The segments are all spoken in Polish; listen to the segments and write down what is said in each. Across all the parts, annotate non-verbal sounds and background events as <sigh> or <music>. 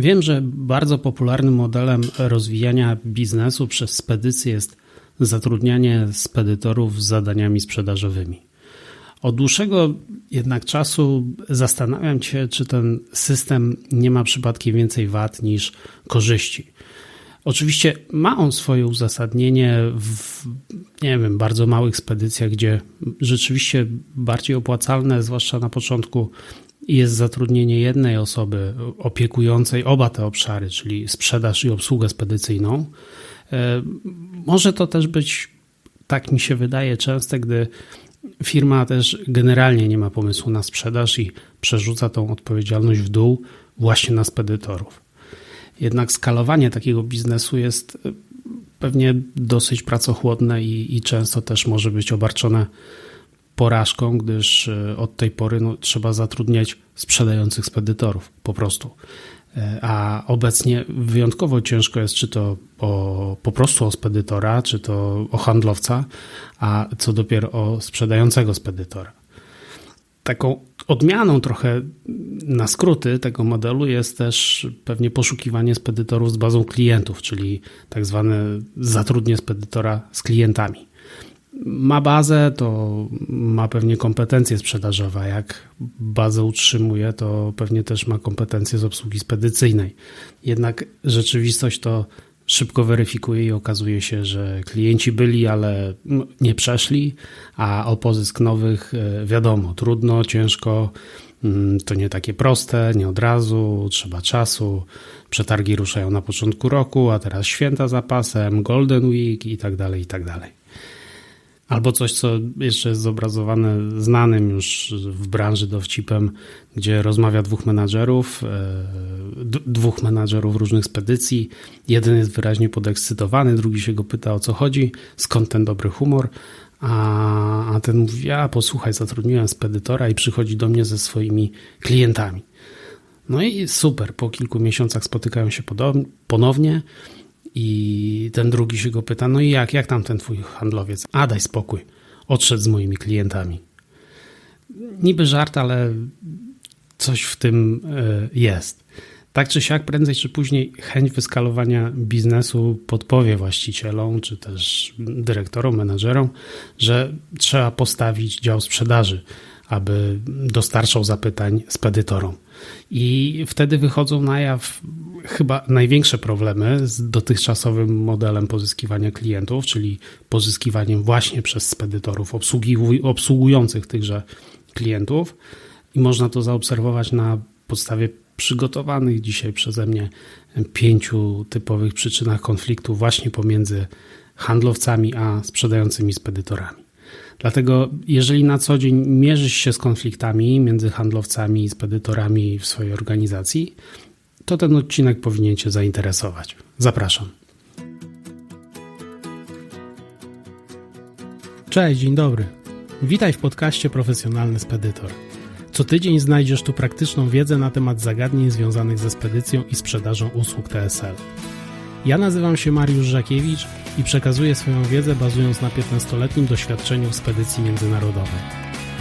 Wiem, że bardzo popularnym modelem rozwijania biznesu przez spedycję jest zatrudnianie spedytorów z zadaniami sprzedażowymi. Od dłuższego jednak czasu zastanawiam się, czy ten system nie ma przypadkiem więcej wad niż korzyści. Oczywiście ma on swoje uzasadnienie w nie wiem, bardzo małych spedycjach, gdzie rzeczywiście bardziej opłacalne, zwłaszcza na początku, jest zatrudnienie jednej osoby opiekującej oba te obszary, czyli sprzedaż i obsługę spedycyjną. E, może to też być, tak mi się wydaje, częste, gdy firma też generalnie nie ma pomysłu na sprzedaż i przerzuca tą odpowiedzialność w dół właśnie na spedytorów. Jednak skalowanie takiego biznesu jest e, pewnie dosyć pracochłodne i, i często też może być obarczone porażką, gdyż e, od tej pory no, trzeba zatrudniać sprzedających spedytorów po prostu. E, a obecnie wyjątkowo ciężko jest, czy to o, po prostu o spedytora, czy to o handlowca, a co dopiero o sprzedającego spedytora. Taką odmianą trochę na skróty tego modelu jest też pewnie poszukiwanie spedytorów z bazą klientów, czyli tak zwane zatrudnienie spedytora z klientami ma bazę, to ma pewnie kompetencje sprzedażowe. Jak bazę utrzymuje, to pewnie też ma kompetencje z obsługi spedycyjnej. Jednak rzeczywistość to szybko weryfikuje i okazuje się, że klienci byli, ale nie przeszli, a o pozysk nowych e, wiadomo, trudno, ciężko. Mm, to nie takie proste, nie od razu, trzeba czasu. Przetargi ruszają na początku roku, a teraz święta za pasem, Golden Week i tak dalej, i tak dalej. Albo coś, co jeszcze jest zobrazowane znanym już w branży dowcipem, gdzie rozmawia dwóch menadżerów, e, dwóch menadżerów różnych spedycji. Jeden jest wyraźnie podekscytowany, drugi się go pyta o co chodzi, skąd ten dobry humor. A, a ten mówi: Ja posłuchaj, zatrudniłem spedytora i przychodzi do mnie ze swoimi klientami. No i super, po kilku miesiącach spotykają się ponownie i ten drugi się go pyta, no i jak, jak tam ten twój handlowiec? A daj spokój, odszedł z moimi klientami. Niby żart, ale coś w tym e, jest. Tak czy siak, prędzej czy później chęć wyskalowania biznesu podpowie właścicielom, czy też dyrektorom, menedżerom, że trzeba postawić dział sprzedaży, aby dostarczał zapytań spedytorom. I wtedy wychodzą na jaw chyba największe problemy z dotychczasowym modelem pozyskiwania klientów, czyli pozyskiwaniem właśnie przez spedytorów obsługujących tychże klientów. I można to zaobserwować na podstawie przygotowanych dzisiaj przeze mnie pięciu typowych przyczynach konfliktu właśnie pomiędzy handlowcami a sprzedającymi spedytorami. Dlatego, jeżeli na co dzień mierzysz się z konfliktami między handlowcami i spedytorami w swojej organizacji, to ten odcinek powinien Cię zainteresować. Zapraszam. Cześć, dzień dobry. Witaj w podcaście Profesjonalny Spedytor. Co tydzień znajdziesz tu praktyczną wiedzę na temat zagadnień związanych ze spedycją i sprzedażą usług TSL. Ja nazywam się Mariusz Żakiewicz i przekazuję swoją wiedzę bazując na 15-letnim doświadczeniu w spedycji międzynarodowej.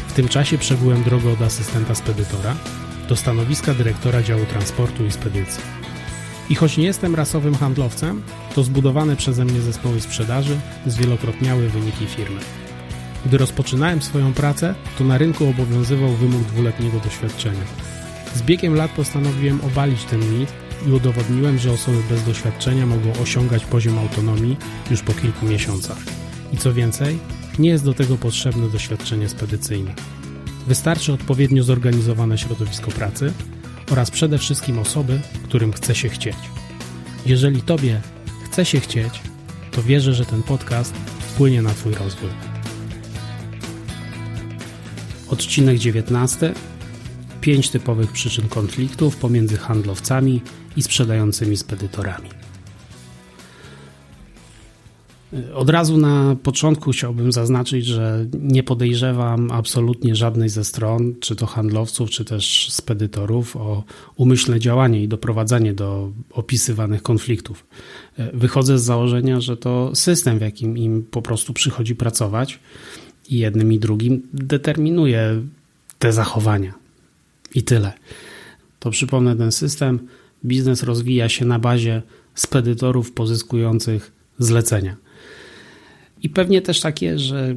W tym czasie przebyłem drogę od asystenta spedytora do stanowiska dyrektora działu transportu i spedycji. I choć nie jestem rasowym handlowcem, to zbudowane przeze mnie zespoły sprzedaży zwielokrotniały wyniki firmy. Gdy rozpoczynałem swoją pracę, to na rynku obowiązywał wymóg dwuletniego doświadczenia. Z biegiem lat postanowiłem obalić ten mit i udowodniłem, że osoby bez doświadczenia mogą osiągać poziom autonomii już po kilku miesiącach. I co więcej, nie jest do tego potrzebne doświadczenie spedycyjne. Wystarczy odpowiednio zorganizowane środowisko pracy oraz przede wszystkim osoby, którym chce się chcieć. Jeżeli Tobie chce się chcieć, to wierzę, że ten podcast wpłynie na Twój rozwój. Odcinek 19. Pięć typowych przyczyn konfliktów pomiędzy handlowcami i sprzedającymi spedytorami. Od razu na początku chciałbym zaznaczyć, że nie podejrzewam absolutnie żadnej ze stron, czy to handlowców, czy też spedytorów, o umyślne działanie i doprowadzanie do opisywanych konfliktów. Wychodzę z założenia, że to system, w jakim im po prostu przychodzi pracować, i jednym i drugim determinuje te zachowania. I tyle. To przypomnę, ten system biznes rozwija się na bazie spedytorów pozyskujących zlecenia. I pewnie też takie, że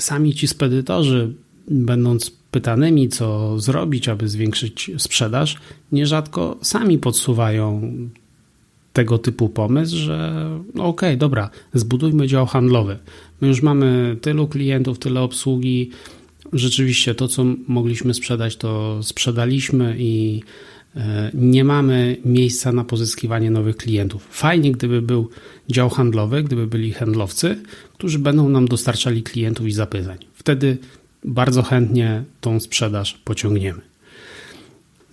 sami ci spedytorzy, będąc pytanymi, co zrobić, aby zwiększyć sprzedaż, nierzadko sami podsuwają tego typu pomysł, że no okej, okay, dobra, zbudujmy dział handlowy. My już mamy tylu klientów, tyle obsługi. Rzeczywiście to, co mogliśmy sprzedać, to sprzedaliśmy i e, nie mamy miejsca na pozyskiwanie nowych klientów. Fajnie, gdyby był dział handlowy, gdyby byli handlowcy, którzy będą nam dostarczali klientów i zapytań. Wtedy bardzo chętnie tą sprzedaż pociągniemy.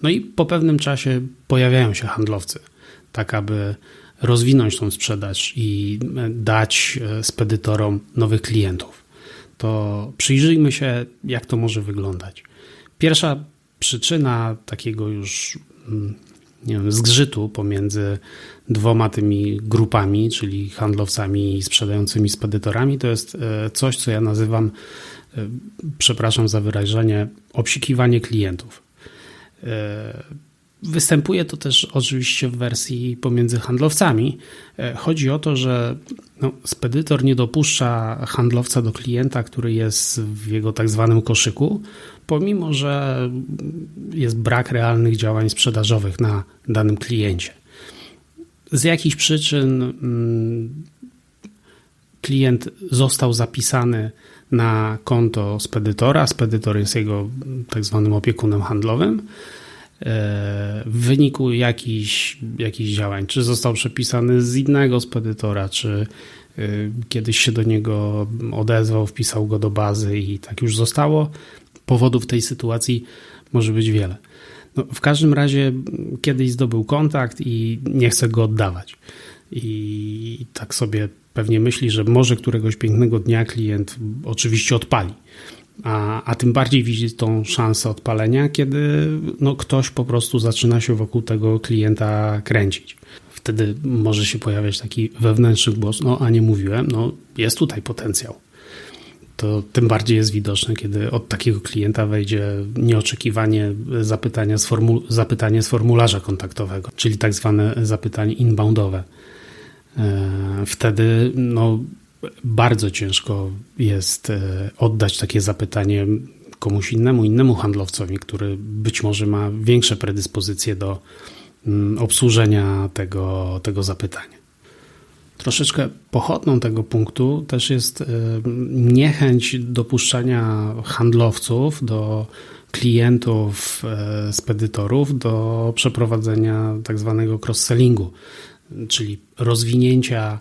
No i po pewnym czasie pojawiają się handlowcy, tak aby rozwinąć tą sprzedaż i dać e, spedytorom nowych klientów. To przyjrzyjmy się, jak to może wyglądać. Pierwsza przyczyna takiego już mm, nie wiem, zgrzytu pomiędzy dwoma tymi grupami, czyli handlowcami i sprzedającymi spedytorami, to jest e, coś, co ja nazywam, e, przepraszam za wyrażenie, obsikiwanie klientów. E, występuje to też oczywiście w wersji pomiędzy handlowcami. Chodzi o to, że no, spedytor nie dopuszcza handlowca do klienta, który jest w jego tak zwanym koszyku, pomimo że jest brak realnych działań sprzedażowych na danym kliencie. Z jakichś przyczyn mm, klient został zapisany na konto spedytora, spedytor jest jego tak zwanym opiekunem handlowym. E, w wyniku jakichś, jakichś działań, czy został przepisany z innego spedytora, czy e, kiedyś się do niego odezwał, wpisał go do bazy i tak już zostało. Powodów tej sytuacji może być wiele. No, w każdym razie kiedyś zdobył kontakt i nie chce go oddawać. I tak sobie pewnie myśli, że może któregoś pięknego dnia klient oczywiście odpali. A, a tym bardziej widzi tą szansę odpalenia, kiedy no, ktoś po prostu zaczyna się wokół tego klienta kręcić. Wtedy może się pojawiać taki wewnętrzny głos, no a nie mówiłem, no jest tutaj potencjał to tym bardziej jest widoczne, kiedy od takiego klienta wejdzie nieoczekiwanie zapytania z formu- zapytanie z formularza kontaktowego, czyli tak zwane zapytanie inboundowe. E, wtedy no, bardzo ciężko jest e, oddać takie zapytanie komuś innemu, innemu handlowcowi, który być może ma większe predyspozycje do mm, obsłużenia tego, tego zapytania. Troszeczkę pochodną tego punktu też jest e, niechęć dopuszczania handlowców do klientów, e, spedytorów do przeprowadzenia tak zwanego cross-sellingu, czyli rozwinięcia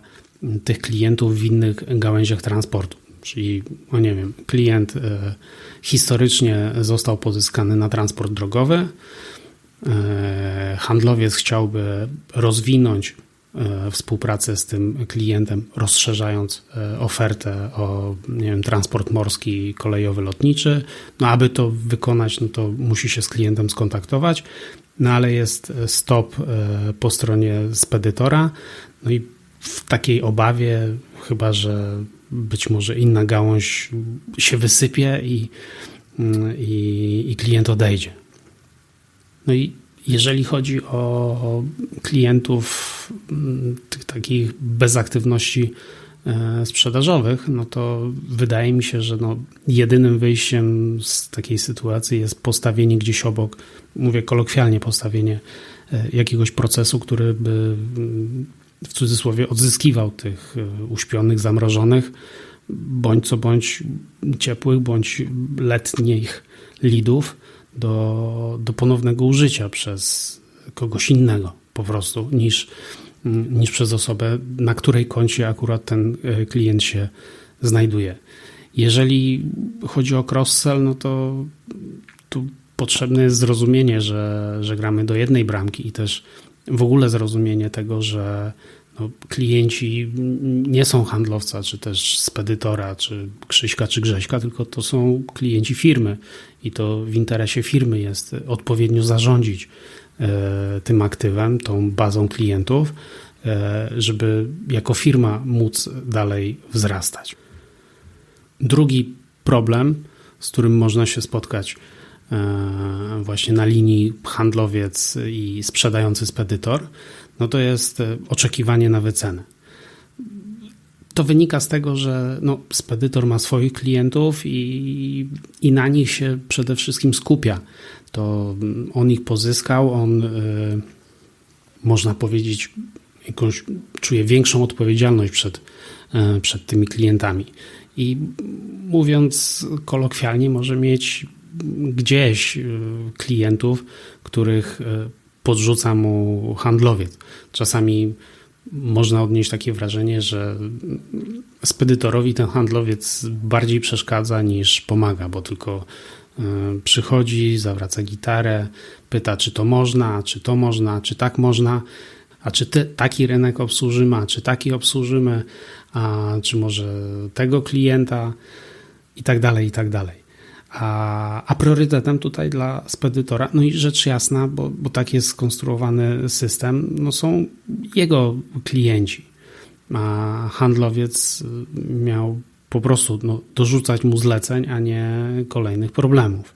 tych klientów w innych gałęziach transportu. Czyli, no nie wiem, klient e, historycznie został pozyskany na transport drogowy, handlowiec chciałby rozwinąć E, współpracę z tym klientem, rozszerzając e, ofertę o nie wiem, transport morski, kolejowy, lotniczy. No, aby to wykonać, no to musi się z klientem skontaktować, no ale jest stop e, po stronie spedytora. No i w takiej obawie, chyba że być może inna gałąź się wysypie i, mm, i, i klient odejdzie. No i jeżeli chodzi o klientów mm, tych takich bez aktywności e, sprzedażowych, no to wydaje mi się, że no jedynym wyjściem z takiej sytuacji jest postawienie gdzieś obok, mówię kolokwialnie, postawienie e, jakiegoś procesu, który by mm, w cudzysłowie odzyskiwał tych e, uśpionych, zamrożonych, bądź co bądź ciepłych, bądź letnich lidów do, do ponownego użycia przez kogoś innego po prostu niż, niż przez osobę, na której koncie akurat ten e, klient się znajduje. Jeżeli chodzi o cross-sell, no to tu potrzebne jest zrozumienie, że, że gramy do jednej bramki i też w ogóle zrozumienie tego, że no, klienci nie są handlowca, czy też spedytora, czy Krzyśka, czy Grześka, tylko to są klienci firmy i to w interesie firmy jest odpowiednio zarządzić e, tym aktywem, tą bazą klientów, e, żeby jako firma móc dalej wzrastać. Drugi problem, z którym można się spotkać właśnie na linii handlowiec i sprzedający spedytor, no to jest e, oczekiwanie na wycenę. To wynika z tego, że no, spedytor ma swoich klientów i, i na nich się przede wszystkim skupia. To on ich pozyskał, on można powiedzieć, jakąś czuje większą odpowiedzialność przed, przed tymi klientami i mówiąc kolokwialnie, może mieć gdzieś y, klientów, których y, podrzuca mu handlowiec. Czasami można odnieść takie wrażenie, że spedytorowi ten handlowiec bardziej przeszkadza niż pomaga, bo tylko y, przychodzi, zawraca gitarę, pyta, czy to można, czy to można, czy tak można, a czy te, taki rynek obsłużymy, a czy taki obsłużymy, a czy może tego klienta i tak dalej, i tak dalej. A, a priorytetem tutaj dla spedytora, no i rzecz jasna, bo, bo tak jest skonstruowany system, no są jego klienci. A handlowiec miał po prostu no, dorzucać mu zleceń, a nie kolejnych problemów.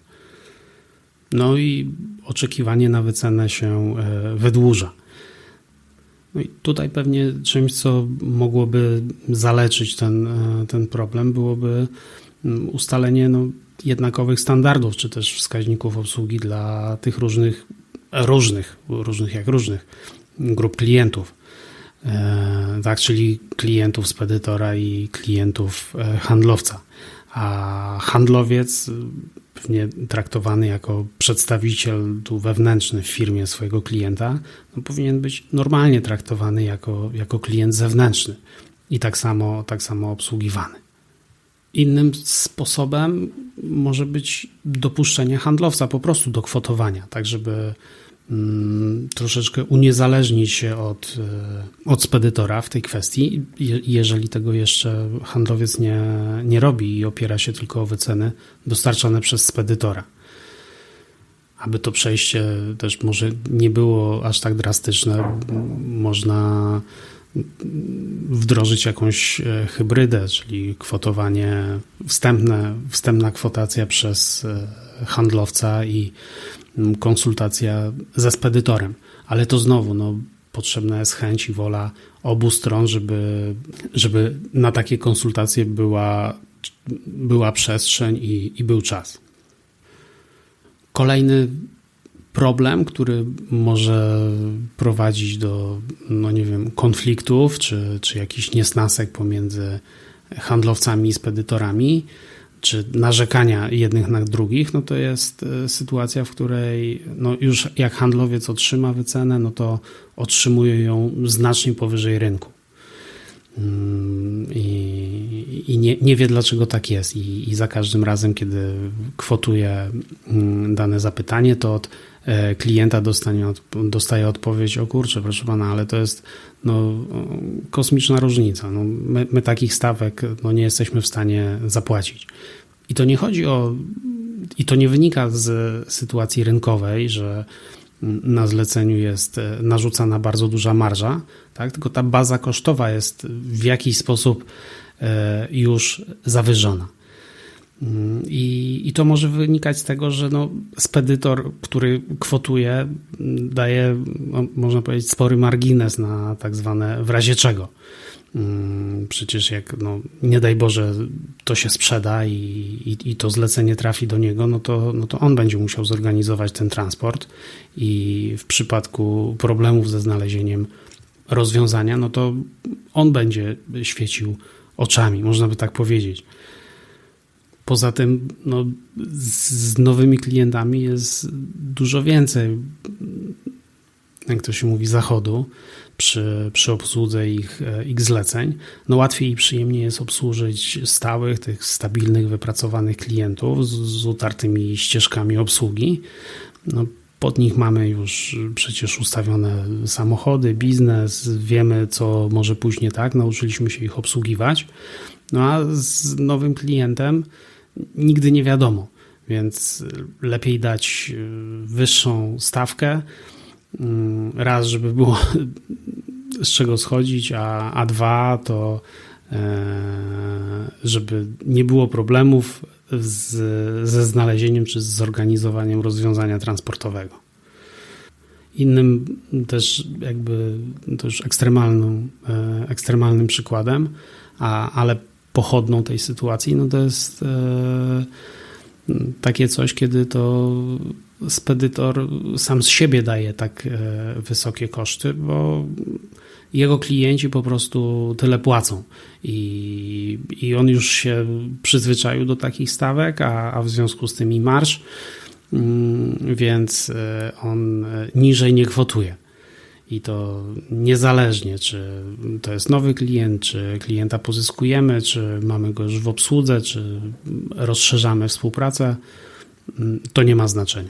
No i oczekiwanie na wycenę się e, wydłuża. No i tutaj pewnie czymś, co mogłoby zaleczyć ten, e, ten problem, byłoby mm, ustalenie no, jednakowych standardów, czy też wskaźników obsługi dla tych różnych, różnych, różnych jak różnych grup klientów. E, tak, czyli klientów spedytora i klientów e, handlowca. A handlowiec pewnie traktowany jako przedstawiciel tu wewnętrzny w firmie swojego klienta, no powinien być normalnie traktowany jako, jako klient zewnętrzny i tak samo, tak samo obsługiwany. Innym sposobem może być dopuszczenie handlowca po prostu do kwotowania, tak żeby Mm, troszeczkę uniezależnić się od, e, od spedytora w tej kwestii, jeżeli tego jeszcze handlowiec nie, nie robi i opiera się tylko o wyceny dostarczane przez spedytora. Aby to przejście też może nie było aż tak drastyczne, można wdrożyć jakąś e, hybrydę, czyli kwotowanie wstępne, wstępna kwotacja przez e, handlowca i Mm, konsultacja ze spedytorem. Ale to znowu, no, potrzebna jest chęć i wola obu stron, żeby, żeby na takie konsultacje była, była przestrzeń i, i był czas. Kolejny problem, który może prowadzić do, no nie wiem, konfliktów czy, czy jakichś niesnasek pomiędzy handlowcami i spedytorami, czy narzekania jednych na drugich, no to jest e, sytuacja, w której no już jak handlowiec otrzyma wycenę, no to otrzymuje ją znacznie powyżej rynku. Mm, I, i nie, nie, wie, dlaczego tak jest. I, I, za każdym razem, kiedy kwotuje mm, dane zapytanie, to od klienta dostanie, dostaje odpowiedź: O kurczę, proszę pana, ale to jest no, kosmiczna różnica. No, my, my takich stawek no, nie jesteśmy w stanie zapłacić. I to nie chodzi o. I to nie wynika z sytuacji rynkowej, że na zleceniu jest e, narzucana bardzo duża marża, tak? tylko ta baza kosztowa jest w jakiś sposób e, już zawyżona. I, I to może wynikać z tego, że no, spedytor, który kwotuje, daje, no, można powiedzieć, spory margines na tak zwane w razie czego. Mm, przecież jak, no, nie daj Boże, to się sprzeda i, i, i, to zlecenie trafi do niego, no to, no to on będzie musiał zorganizować ten transport i w przypadku problemów ze znalezieniem rozwiązania, no to on będzie świecił oczami, można by tak powiedzieć. Poza tym no, z nowymi klientami jest dużo więcej, jak to się mówi, zachodu przy, przy obsłudze ich, e, ich zleceń. No łatwiej i przyjemniej jest obsłużyć stałych, tych stabilnych, wypracowanych klientów z, z utartymi ścieżkami obsługi. No, pod nich mamy już przecież ustawione samochody, biznes, wiemy, co może pójść nie tak, nauczyliśmy się ich obsługiwać. No a z nowym klientem nigdy nie wiadomo, więc lepiej dać y, wyższą stawkę. Mm, raz, żeby było <laughs> z czego schodzić, a, a dwa to e, żeby nie było problemów z, ze znalezieniem czy z zorganizowaniem rozwiązania transportowego. Innym też jakby to już e, ekstremalnym przykładem, a, ale pochodną tej sytuacji, no to jest e, takie coś, kiedy to spedytor sam z siebie daje tak e, wysokie koszty, bo jego klienci po prostu tyle płacą i, i on już się przyzwyczaił do takich stawek, a, a w związku z tym i marsz, mm, więc e, on niżej nie kwotuje. I to niezależnie, czy to jest nowy klient, czy klienta pozyskujemy, czy mamy go już w obsłudze, czy rozszerzamy współpracę, mm, to nie ma znaczenia.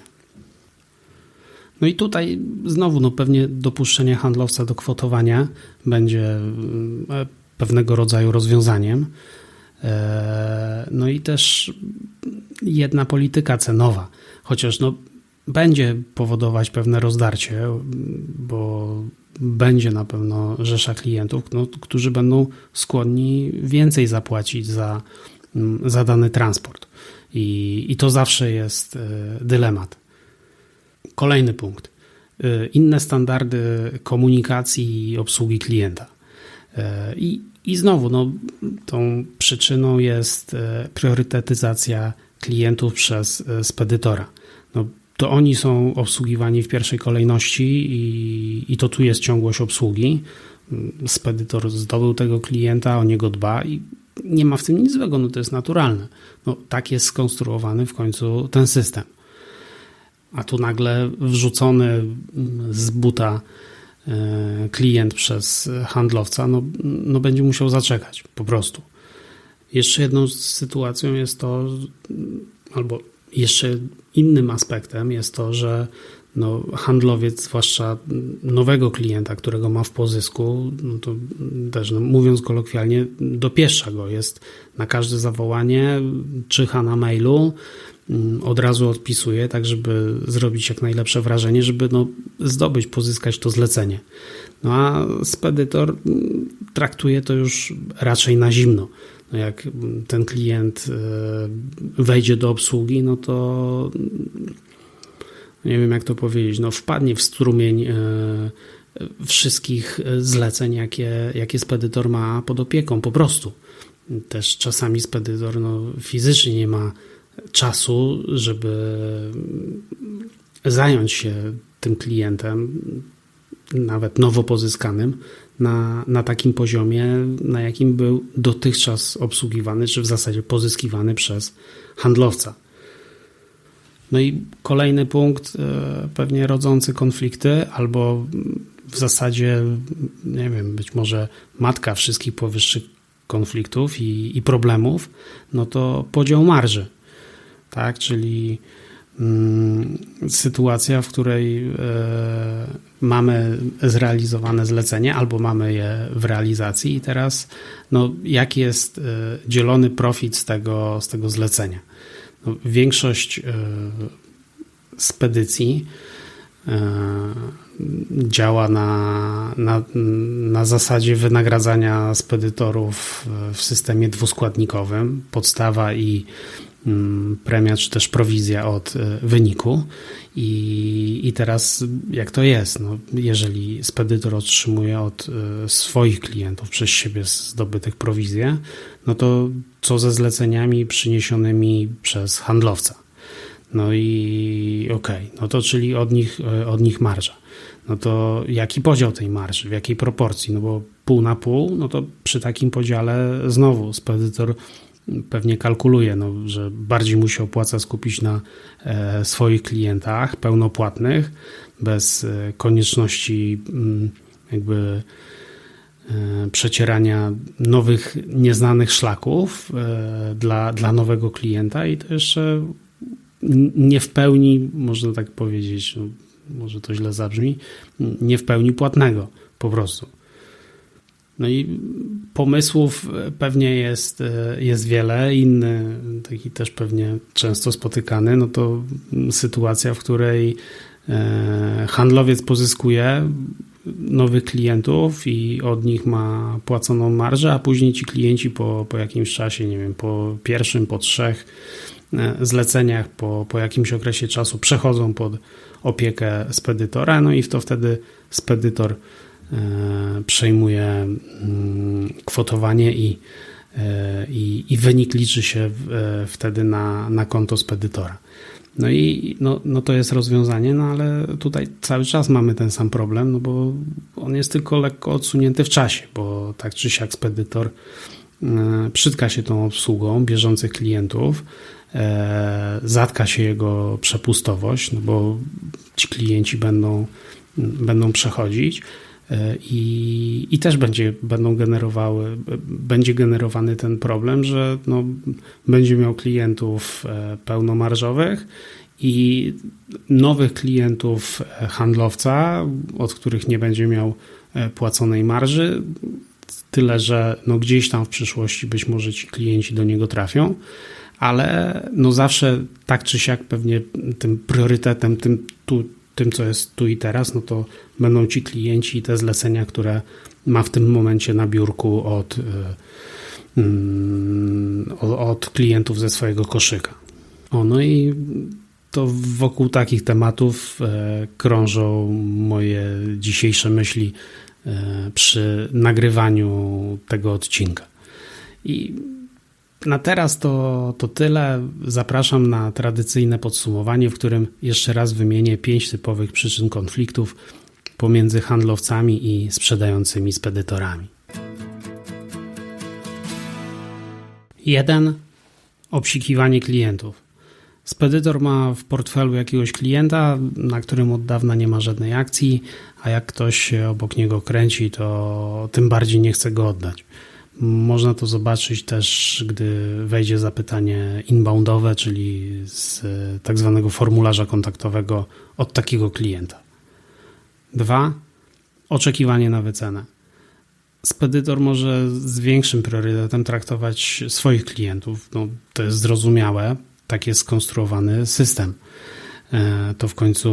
No i tutaj znowu no pewnie dopuszczenie handlowca do kwotowania będzie mm, pewnego rodzaju rozwiązaniem. E, no i też jedna polityka cenowa, chociaż no będzie powodować pewne rozdarcie, bo będzie na pewno rzesza klientów, no, którzy będą skłonni więcej zapłacić za, mm, za dany transport. I, I to zawsze jest e, dylemat. Kolejny punkt. E, inne standardy komunikacji i obsługi klienta. E, I, i znowu, no, tą przyczyną jest priorytetyzacja klientów przez spedytora. No, to oni są obsługiwani w pierwszej kolejności i, i to tu jest ciągłość obsługi. Spedytor zdobył tego klienta, o niego dba i nie ma w tym nic złego, no to jest naturalne. No, tak jest skonstruowany w końcu ten system. A tu nagle wrzucony z buta e, klient przez handlowca, no, no będzie musiał zaczekać po prostu. Jeszcze jedną sytuacją jest to, albo jeszcze innym aspektem jest to, że no, handlowiec, zwłaszcza nowego klienta, którego ma w pozysku, no to też no, mówiąc kolokwialnie, dopieszcza go. Jest na każde zawołanie, czyha na mailu, mm, od razu odpisuje, tak żeby zrobić jak najlepsze wrażenie, żeby no, zdobyć, pozyskać to zlecenie. No a spedytor mm, traktuje to już raczej na zimno. No jak ten klient e, wejdzie do obsługi, no to nie wiem jak to powiedzieć, no wpadnie w strumień e, wszystkich zleceń, jakie, jakie spedytor ma pod opieką, po prostu. Też czasami spedytor no, fizycznie nie ma czasu, żeby zająć się tym klientem, nawet nowo pozyskanym, na, na takim poziomie, na jakim był dotychczas obsługiwany, czy w zasadzie pozyskiwany przez handlowca. No i kolejny punkt, e, pewnie rodzący konflikty, albo w zasadzie, nie wiem, być może matka wszystkich powyższych konfliktów i, i problemów, no to podział marży. Tak, czyli sytuacja, w której e, mamy zrealizowane zlecenie albo mamy je w realizacji i teraz no, jaki jest e, dzielony profit z tego, z tego zlecenia. No, większość e, spedycji działa na, na, na zasadzie wynagradzania spedytorów w systemie dwuskładnikowym. Podstawa i Mm, premia czy też prowizja od e, wyniku. I, i teraz jak to jest? No, jeżeli spedytor otrzymuje od e, swoich klientów przez siebie zdobytych prowizję, no to co ze zleceniami przyniesionymi przez handlowca? No i okej, okay, no to czyli od nich, e, od nich marża. No to jaki podział tej marży, w jakiej proporcji? No bo pół na pół, no to przy takim podziale znowu spedytor pewnie kalkuluje, no, że bardziej mu się opłaca skupić na e, swoich klientach pełnopłatnych, bez e, konieczności mm, jakby e, przecierania nowych, nieznanych szlaków dla, dla nowego klienta i to jeszcze nie w pełni, można tak powiedzieć, no, może to źle zabrzmi, nie w pełni płatnego po prostu. No i pomysłów pewnie jest, jest wiele. Inny, taki też pewnie często spotykany, no to sytuacja, w której e, handlowiec pozyskuje nowych klientów i od nich ma płaconą marżę, a później ci klienci po, po jakimś czasie, nie wiem, po pierwszym, po trzech e, zleceniach po, po jakimś okresie czasu przechodzą pod opiekę spedytora, no i w to wtedy spedytor e, przejmuje mm, kwotowanie i, i, i wynik liczy się wtedy na, na konto spedytora. No i no, no to jest rozwiązanie, no ale tutaj cały czas mamy ten sam problem, no bo on jest tylko lekko odsunięty w czasie, bo tak czy siak spedytor e, przytka się tą obsługą bieżących klientów, e, zatka się jego przepustowość, no bo ci klienci będą, będą przechodzić. E, I, I też będzie, będą generowały, będzie generowany ten problem, że no, będzie miał klientów e, pełnomarżowych i nowych klientów e, handlowca, od których nie będzie miał płaconej marży. Tyle, że no gdzieś tam w przyszłości być może ci klienci do niego trafią, ale no zawsze tak czy siak pewnie tym priorytetem, tym tu tym, co jest tu i teraz, no to będą ci klienci i te zlecenia, które ma w tym momencie na biurku od, y, mm, od klientów ze swojego koszyka. O, no i to wokół takich tematów e, krążą moje dzisiejsze myśli e, przy nagrywaniu tego odcinka. I na teraz to, to tyle. Zapraszam na tradycyjne podsumowanie, w którym jeszcze raz wymienię pięć typowych przyczyn konfliktów pomiędzy handlowcami i sprzedającymi spedytorami. 1. Obsikiwanie klientów. Spedytor ma w portfelu jakiegoś klienta, na którym od dawna nie ma żadnej akcji, a jak ktoś się obok niego kręci, to tym bardziej nie chce go oddać. Można to zobaczyć też, gdy wejdzie zapytanie inboundowe, czyli z tak zwanego formularza kontaktowego od takiego klienta. Dwa, oczekiwanie na wycenę. Spedytor może z większym priorytetem traktować swoich klientów. No, to jest zrozumiałe, tak jest skonstruowany system. E, to w końcu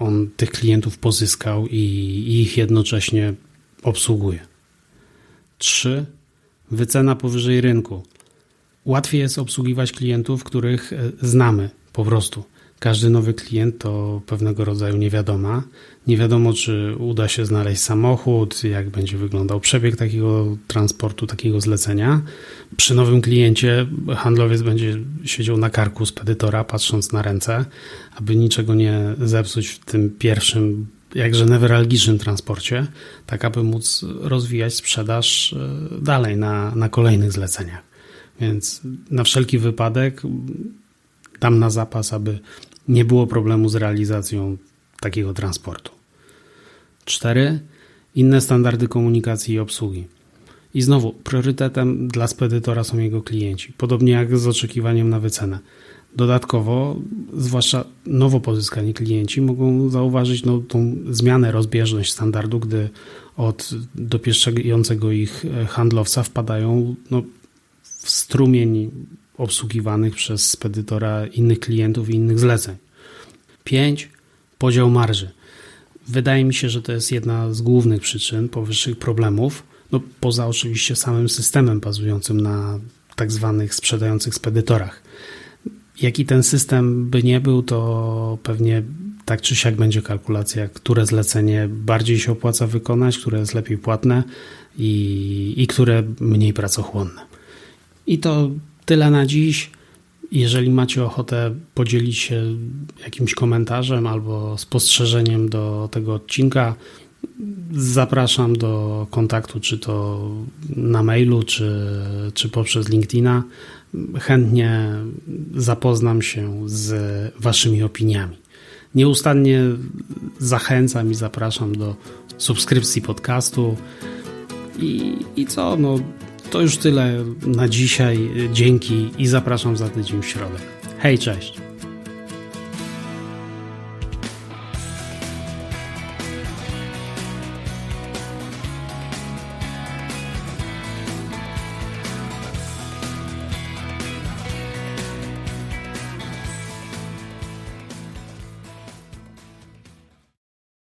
on tych klientów pozyskał i, i ich jednocześnie obsługuje. Trzy, wycena powyżej rynku. Łatwiej jest obsługiwać klientów, których e, znamy po prostu. Każdy nowy klient to pewnego rodzaju niewiadoma. Nie wiadomo, czy uda się znaleźć samochód, jak będzie wyglądał przebieg takiego transportu, takiego zlecenia. Przy nowym kliencie handlowiec będzie siedział na karku spedytora, patrząc na ręce, aby niczego nie zepsuć w tym pierwszym jakże newralgicznym transporcie, tak aby móc rozwijać sprzedaż e, dalej na, na kolejnych zleceniach. Więc na wszelki wypadek dam na zapas, aby nie było problemu z realizacją takiego transportu. 4. Inne standardy komunikacji i obsługi. I znowu, priorytetem dla spedytora są jego klienci, podobnie jak z oczekiwaniem na wycenę. Dodatkowo, zwłaszcza nowo pozyskani klienci mogą zauważyć no, tą zmianę, rozbieżność standardu, gdy od dopieszczającego ich e, handlowca wpadają no, w strumień obsługiwanych przez spedytora innych klientów i innych zleceń. 5. Podział marży. Wydaje mi się, że to jest jedna z głównych przyczyn powyższych problemów, no, poza oczywiście samym systemem bazującym na tak zwanych sprzedających spedytorach jaki ten system by nie był, to pewnie tak czy siak będzie kalkulacja, które zlecenie bardziej się opłaca wykonać, które jest lepiej płatne i, i które mniej pracochłonne. I to tyle na dziś. Jeżeli macie ochotę podzielić się jakimś komentarzem albo spostrzeżeniem do tego odcinka, zapraszam do kontaktu, czy to na mailu, czy, czy poprzez LinkedIna chętnie zapoznam się z Waszymi opiniami. Nieustannie zachęcam i zapraszam do subskrypcji podcastu. I, i co? No, to już tyle na dzisiaj. Dzięki i zapraszam za tydzień w środę. Hej, cześć.